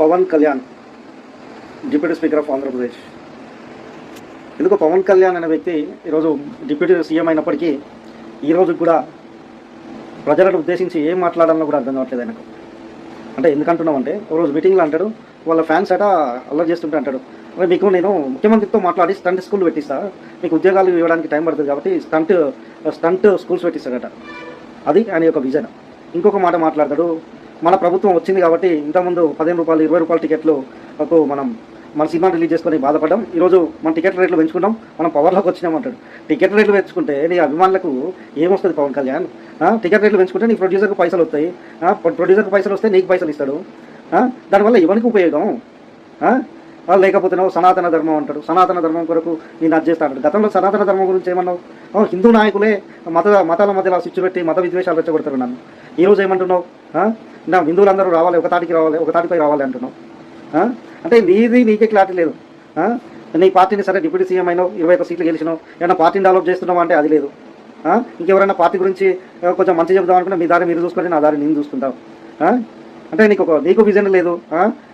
Pawan Kalyan deputy speaker of Andhra Pradesh. ఎందుకు పవన్ కళ్యాణ్ అనే వ్యక్తి ఈరోజు డిప్యూటీ సీఎం అయినప్పటికీ ఈరోజు కూడా ప్రజలను ఉద్దేశించి ఏం మాట్లాడాలో కూడా అర్థం కావట్లేదు ఆయనకు. అంటే ఎందుకంటున్నాం అంటే రోజు మీటింగ్లో అంటాడు వాళ్ళ ఫ్యాన్స్ అట అల్లరి చేస్తుంటే అంటాడు అరే మీకు నేను ముఖ్యమంత్రితో మాట్లాడి స్టంట్ స్కూల్ పెట్టిస్తా మీకు ఉద్యోగాలు ఇవ్వడానికి టైం పడుతుంది కాబట్టి స్టంట్ స్టంట్ స్కూల్స్ పెట్టిస్తాడట. అది ఆయన యొక్క విజన్. ఇంకొక మాట మాట్లాడతాడు మన ప్రభుత్వం వచ్చింది కాబట్టి ఇంతకుముందు పదిహేను రూపాయలు ఇరవై రూపాయల టికెట్లు ఒక మనం మన సినిమా రిలీజ్ చేసుకొని బాధపడడం. ఈరోజు మన టికెట్ రేట్లు పెంచుకుంటాం మనం పవర్లోకి వచ్చినామంటాడు టికెట్ రేట్లు పెంచుకుంటే నీ అభిమానులకు ఏమొస్తుంది పవన్ కళ్యాణ్? టికెట్ రేట్లు పెంచుకుంటే నీ ప్రొడ్యూసర్కు పైసలు వస్తాయి. ప్రొడ్యూసర్కు పైసలు వస్తే నీకు పైసలు ఇస్తాడు. దానివల్ల ఎవరికి ఉపయోగం? లేకపోతేనో సనాతన ధర్మం అంటాడు. సనాతన ధర్మం కొరకు నేను అది చేస్తాడు గతంలో సనాతన ధర్మం గురించి ఏమన్నావు? ఓ, హిందూ నాయకులే మత మతాల మధ్యలో స్విచ్ పెట్టి మత విద్వేషాలు రెచ్చగొడతారు నన్ను. ఈరోజు ఏమంటున్నావు? నా హిందువులందరూ రావాలి ఒక తాటికి రావాలి ఒక తాటిపై రావాలి అంటున్నావు. అంటే నీది నీకే క్లారిటీ లేదు. నీ పార్టీని సరే డిప్యూటీ సీఎం అయినావు ఇరవై ఒక సీట్లు గెలిచినావు ఏమైనా పార్టీని డెవలప్ చేస్తున్నావా అంటే అది లేదు. ఇంకెవరైనా పార్టీ గురించి కొంచెం మంచి చెబుదాం అనుకుంటే మీ దారి మీరు చూసుకొని నా దారి నేను చూసుకుంటావు. అంటే నీకు ఒక నీకు విజన్ లేదు.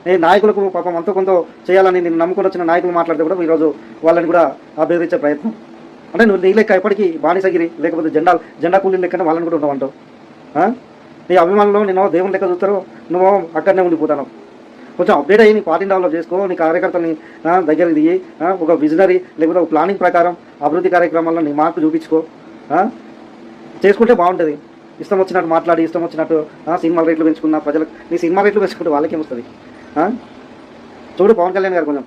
నేను నాయకులకు పాపం అంత కొంత చేయాలని నేను నమ్ముకుని వచ్చిన నాయకులు మాట్లాడితే కూడా ఈరోజు వాళ్ళని కూడా అభ్యర్థించే ప్రయత్నం. అంటే నువ్వు నీ లెక్క ఎప్పటికీ బానిసగిరి లేకపోతే జెండా జెండా కూలీల లెక్కనే వాళ్ళని కూడా ఉండవంటావు నీ అభిమానులు నేను దేవుని లెక్క చూస్తారు నువ్వు అక్కడనే ఉండిపోతాను. కొంచెం అప్డేట్ అయ్యి నీ పార్టీ డెవలప్ చేసుకో నీ కార్యకర్తని దగ్గరికి దిగి ఒక విజనరీ లేకపోతే ఒక ప్లానింగ్ ప్రకారం అభివృద్ధి కార్యక్రమాల్లో నీ మార్పు చూపించుకో చేసుకుంటే బాగుంటుంది. ఇష్టం వచ్చినట్టు మాట్లాడి ఇష్టం వచ్చినట్టు సినిమా రేట్లు పెంచుకున్న ప్రజలకు నీ సినిమా రేట్లు పెంచుకుంటే వాళ్ళకేం వస్తుంది? చూడు పవన్ కళ్యాణ్ గారు కొంచెం.